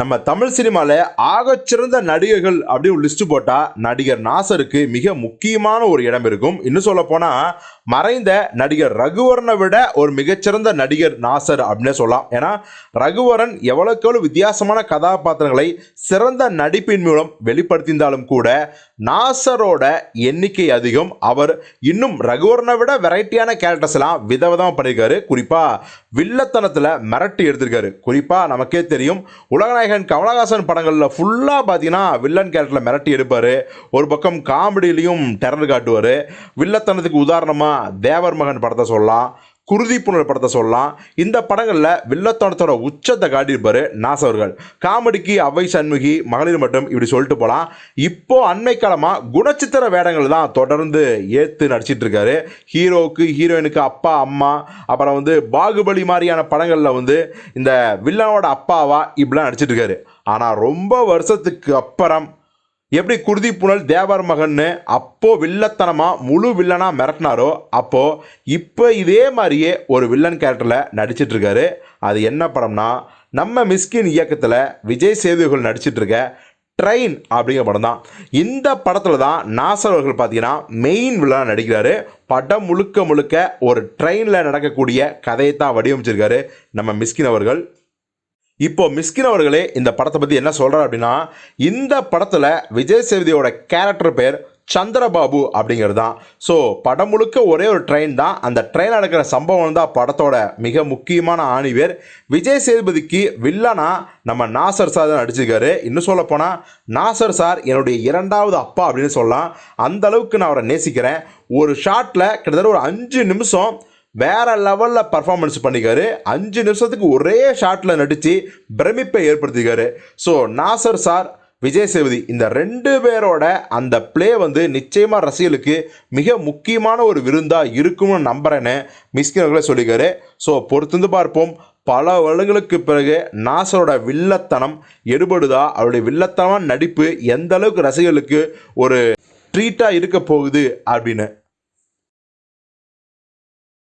நம்ம தமிழ் சினிமாவில் ஆகச்சிறந்த நடிகர்கள் அப்படின்னு ஒரு லிஸ்ட் போட்டால் நடிகர் நாசருக்கு மிக முக்கியமான ஒரு இடம் இருக்கும். இன்னும் சொல்ல போனால் மறைந்த நடிகர் ரகுவரனை விட ஒரு மிகச்சிறந்த நடிகர் நாசர் அப்படின்னே சொல்லலாம். ஏன்னா ரகுவரன் எவ்வளோக்கு எவ்வளோ வித்தியாசமான கதாபாத்திரங்களை சிறந்த நடிப்பின் மூலம் வெளிப்படுத்தியிருந்தாலும் கூட நாசரோட எண்ணிக்கை அதிகம். அவர் இன்னும் ரகுவரனை விட வெரைட்டியான கேரக்டர்ஸ் எல்லாம் விதவிதமாக பண்ணியிருக்காரு. குறிப்பாக வில்லத்தனத்தில் மிரட்டி எடுத்திருக்காரு. குறிப்பாக நமக்கே தெரியும். உலக கதாநாயகன் கமலஹாசன் படங்களில் ஃபுல்லாக பார்த்தீங்கன்னா வில்லன் கேரக்டரில் மிரட்டி எடுப்பார். ஒரு பக்கம் காமெடியிலையும் டெரர் காட்டுவார். வில்லத்தனத்துக்கு உதாரணமாக தேவர் மகன் படத்தை சொல்லலாம். குருதி புனல் படத்தை சொல்லலாம். இந்த படங்களில் வில்லத்தனத்தோட உச்சத்தை காட்டியிருப்பார் நாஸ் அவர்கள். காமெடிக்கு அவை சண்முகி மகளிர் மட்டும் இப்படி சொல்லிட்டு போகலாம் இப்போ அண்மை காலமாக குணச்சித்திர வேடங்கள் தான் தொடர்ந்து ஏற்று நடிச்சிட்டு இருக்காரு ஹீரோவுக்கு ஹீரோயினுக்கு அப்பா அம்மா அப்புறம் வந்து பாகுபலி மாதிரியான படங்களில் வந்து இந்த வில்லனோட அப்பாவா இப்படிலாம் நடிச்சிட்டு இருக்காரு ஆனால் ரொம்ப வருஷத்துக்கு அப்புறம் எப்படி குருதி புனல் தேவர் மகன்னு அப்போ வில்லத்தனமாக முழு வில்லனாக மிரட்டினாரோ அப்போ இப்போ இதே மாதிரியே ஒரு வில்லன் கேரக்டரில் நடிச்சிட்டு இருக்காரு அது என்ன படம்னா நம்ம மிஸ்கின் இயக்கத்தில் விஜய் சேதுகள் நடிச்சிட்டு இருக்க ட்ரெயின் அப்படிங்கிற படம் தான். இந்த படத்தில் தான் நாசர் அவர்கள் பார்த்தீங்கன்னா மெயின் வில்லனாக நடிக்கிறாரு. படம் முழுக்க முழுக்க ஒரு ட்ரெயினில் நடக்கக்கூடிய கதையை தான் வடிவமைச்சிருக்காரு நம்ம மிஸ்கின் அவர்கள். இப்போ மிஸ்கின் அவர்களே இந்த படத்தை பற்றி என்ன சொல்கிறார் அப்படின்னா இந்த படத்தில் விஜய் சேதுபதியோட கேரக்டர் பேர் சந்திரபாபு அப்படிங்கிறது தான் ஸோ படம் முழுக்க ஒரே ஒரு ட்ரெயின் தான். அந்த ட்ரெயின் நடக்கிற சம்பவம் தான் படத்தோட மிக முக்கியமான ஆணிவேர். விஜய் சேதுபதிக்கு வில்லனா நம்ம நாசர் சார் தான் நடிச்சிருக்காரு. இன்னும் சொல்ல போனால் நாசர் சார் என்னுடைய இரண்டாவது அப்பா அப்படின்னு சொல்லலாம். அந்த அளவுக்கு நான் அவரை நேசிக்கிறேன். ஒரு ஷாட்டில் கிட்டத்தட்ட ஒரு அஞ்சு நிமிஷம் வேற லெவலில் பர்ஃபார்மன்ஸ் பண்ணிக்காரு. அஞ்சு நிமிஷத்துக்கு ஒரே ஷாட்டில் நடித்து பிரமிப்பை ஏற்படுத்திக்காரு. ஸோ நாசர் சார் விஜய் சேதுபதி இந்த ரெண்டு பேரோட அந்த ப்ளே வந்து நிச்சயமாக ரசிகர்களுக்கு மிக முக்கியமான ஒரு விருந்தாக இருக்கும்னு நம்புகிறேன்னு மிஸ்கின் அவர்களே சொல்லிக்காரு. ஸோ பொறுத்திருந்து பார்ப்போம். பல வருடங்களுக்கு பிறகு நாசரோட வில்லத்தனம் எடுபடுதா? அவருடைய வில்லத்தனமான நடிப்பு எந்த அளவுக்கு ரசிகர்களுக்கு ஒரு ட்ரீட்டாக இருக்க போகுது அப்படின்னு